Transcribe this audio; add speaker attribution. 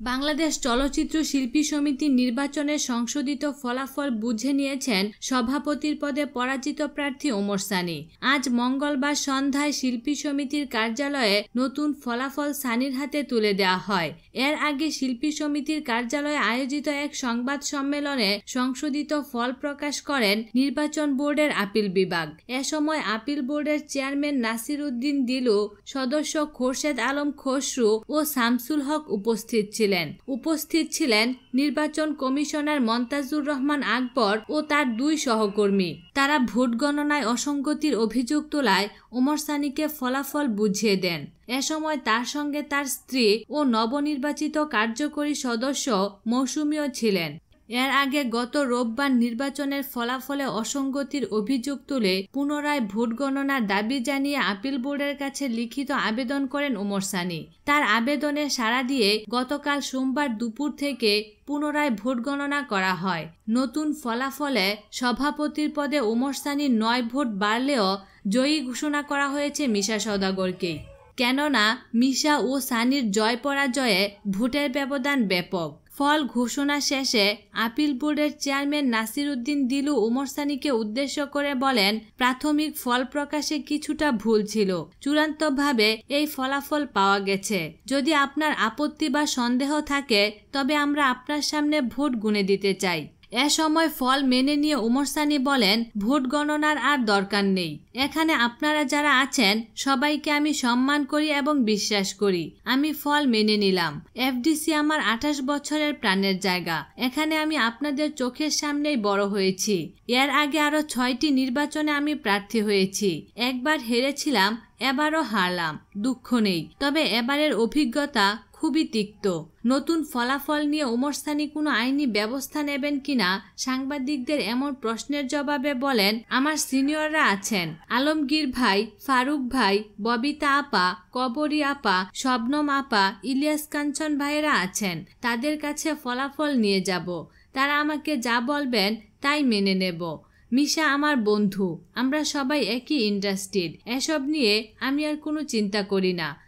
Speaker 1: বাংলাদেশ চলচ্চিত্র শিল্পী সমিতির নির্বাচনের সংশোধিত ফলাফল বুঝে নিয়েছেন সভাপতির পদে পরাজিত প্রার্থী ওমর সানি। আজ মঙ্গলবার সন্ধ্যায় শিল্পী সমিতির কার্যালয়ে নতুন ফলাফল সানির হাতে তুলে দেওয়া হয়। এর আগে শিল্পী সমিতির কার্যালয়ে আয়োজিত এক সংবাদ সম্মেলনে সংশোধিত ফল প্রকাশ করেন নির্বাচন বোর্ডের আপিল বিভাগ। এ সময় আপিল বোর্ডের চেয়ারম্যান নাসির উদ্দিন দিলু, সদস্য খোরশেদ আলম খসরু ও শামসুল হক উপস্থিত ছিলেন। ছিলেন উপস্থিত ছিলেন নির্বাচন কমিশনার মন্তাজুর রহমান আকবর ও তার দুই সহকর্মী। তারা ভোট গণনায় অসঙ্গতির অভিযোগ তোলায় ওমর সানিকে ফলাফল বুঝিয়ে দেন। এ সময় তার সঙ্গে তার স্ত্রী ও নবনির্বাচিত কার্যকরী সদস্য মৌসুমীও ছিলেন। এর আগে গত রোববার নির্বাচনের ফলাফলে অসঙ্গতির অভিযোগ তুলে পুনরায় ভোট গণনার দাবি জানিয়ে আপিল বোর্ডের কাছে লিখিত আবেদন করেন ওমর সানি। তার আবেদনে সাড়া দিয়ে গতকাল সোমবার দুপুর থেকে পুনরায় ভোট গণনা করা হয়। নতুন ফলাফলে সভাপতির পদে ওমর সানির নয় ভোট বাড়লেও জয়ী ঘোষণা করা হয়েছে মিশা সদাগরকেই কেননা মিশা ও সানির জয় পরাজয়ে ভোটের ব্যবধান ব্যাপক। ফল ঘোষণা শেষে আপিল বোর্ডের চেয়ারম্যান নাসির উদ্দিন দিলু উমর সানিকে উদ্দেশ্য করে বলেন, প্রাথমিক ফল প্রকাশে কিছুটা ভুল ছিল। চূড়ান্তভাবে এই ফলাফল পাওয়া গেছে। যদি আপনার আপত্তি বা সন্দেহ থাকে, তবে আমরা আপনার সামনে ভোট গুনে দিতে চাই। এ সময় ফল মেনে নিয়ে উমর সানি বলেন, ভোট গণনার আর দরকার নেই। এখানে আপনারা যারা আছেন, সবাইকে আমি সম্মান করি এবং বিশ্বাস করি। আমি ফল মেনে নিলাম। এফডিসি আমার আঠাশ বছরের প্রাণের জায়গা। এখানে আমি আপনাদের চোখের সামনেই বড় হয়েছি। এর আগে আরও ছয়টি নির্বাচনে আমি প্রার্থী হয়েছি। একবার হেরেছিলাম, এবারও হারলাম। দুঃখ নেই। তবে এবারের অভিজ্ঞতা খুবই তিক্ত। নতুন ফলাফল নিয়ে ওমর সানি কোনো আইনি ব্যবস্থা নেবেন কিনা সাংবাদিকদের এমন প্রশ্নের জবাবে বলেন, আমার সিনিয়ররা আছেন। আলমগীর ভাই, ফারুক ভাই, ববিতা আপা, কবরী আপা, শবনম আপা, ইলিয়াস কাঞ্চন ভাইয়েরা আছেন। তাদের কাছে ফলাফল নিয়ে যাব। তারা আমাকে যা বলবেন, তাই মেনে নেব। মিশা আমার বন্ধু। আমরা সবাই একই ইন্ডাস্ট্রির। এসব নিয়ে আমি আর কোনো চিন্তা করি না।